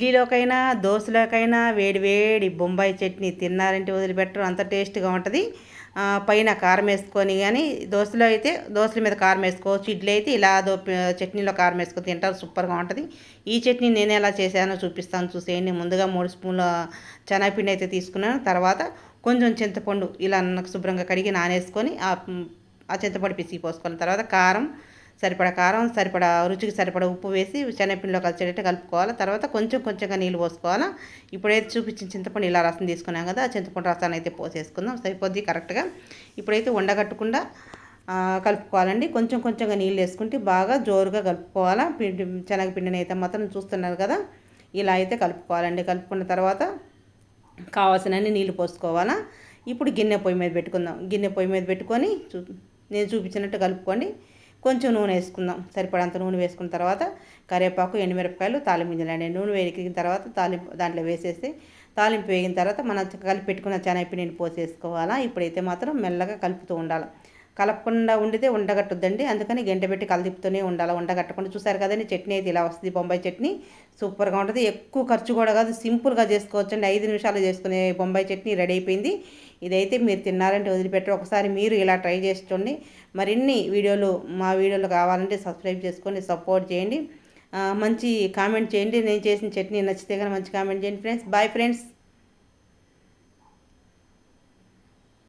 ఇడ్లీలోకైనా దోశలోకైనా వేడి వేడి బొంబాయి చట్నీ తిన్నారంటే వదిలిపెట్టరు. అంత టేస్ట్గా ఉంటుంది. పైన కారం వేసుకొని కానీ దోశలో అయితే దోశల మీద కారం వేసుకోవచ్చు. ఇడ్లీ అయితే ఇలా దో చట్నీలో కారం వేసుకొని తింటారు. సూపర్గా ఉంటుంది. ఈ చట్నీ నేను ఎలా చేశానో చూపిస్తాను చూసేయండి. ముందుగా మూడు స్పూన్ల శనగపిండి అయితే తీసుకున్నాను. తర్వాత కొంచెం చింతపండు ఇలా శుభ్రంగా కడిగి నానేసుకొని ఆ ఆ చింతపండు పిసికి పోసుకున్న తర్వాత కారం సరిపడా కారం సరిపడా రుచికి సరిపడా ఉప్పు వేసి శనగపిండిలో కలిసేటట్టు కలుపుకోవాలి. తర్వాత కొంచెం కొంచెంగా నీళ్ళు పోసుకోవాలి. ఇప్పుడైతే చూపించిన చింతపండు ఇలా రసం తీసుకున్నాం కదా ఆ చింతపండు రసాన్ని అయితే పోసేసుకుందాం. సరిపోద్ది కరెక్ట్గా. ఇప్పుడైతే ఉండగట్టకుండా కలుపుకోవాలండి. కొంచెం కొంచెంగా నీళ్ళు వేసుకుంటే బాగా జోరుగా కలుపుకోవాలా. పిండి శనగపిండిని అయితే మాత్రం చూస్తున్నారు కదా ఇలా అయితే కలుపుకోవాలండి. కలుపుకున్న తర్వాత కావాల్సినన్ని నీళ్ళు పోసుకోవాలా. ఇప్పుడు గిన్నె పొయ్యి మీద పెట్టుకుందాం. గిన్నె పొయ్యి మీద పెట్టుకొని చూ నేను చూపించినట్టు కలుపుకోండి. కొంచెం నూనె వేసుకుందాం. సరిపడంత నూనె వేసుకున్న తర్వాత కరివేపాకు ఎండుమిరపకాయలు తాలింపు గింజలండి. నూనె వేడికిన తర్వాత తాలింపు దాంట్లో వేసేసి తాలింపు వేగిన తర్వాత మనం కలిపి పెట్టుకున్న శనగపిండిని పోసేసుకోవాలా? ఇప్పుడైతే మాత్రం మెల్లగా కలుపుతూ ఉండాలి. కలపకుండా ఉండితే ఉండగట్టుద్దండి. అందుకని గంట పెట్టి కలదిప్పుతూనే ఉండాలి. ఉండగట్టకుండా చూసారు కదండి చట్నీ అయితే ఇలా వస్తుంది. బొంబాయి చట్నీ సూపర్గా ఉంటుంది. ఎక్కువ ఖర్చు కూడా కాదు సింపుల్గా చేసుకోవచ్చు అండి ఐదు నిమిషాలు చేసుకునే బొంబాయి చట్నీ రెడీ అయిపోయింది. ఇదైతే మీరు తిన్నారంటే వదిలిపెట్టరు. ఒకసారి మీరు ఇలా ట్రై చేసి చూడండి. మరిన్ని వీడియోలు మా వీడియోలు కావాలంటే సబ్స్క్రైబ్ చేసుకొని సపోర్ట్ చేయండి. మంచి కామెంట్ చేయండి. నేను చేసిన చట్నీ నచ్చితే కానీ మంచి కామెంట్ చేయండి ఫ్రెండ్స్. Bye friends.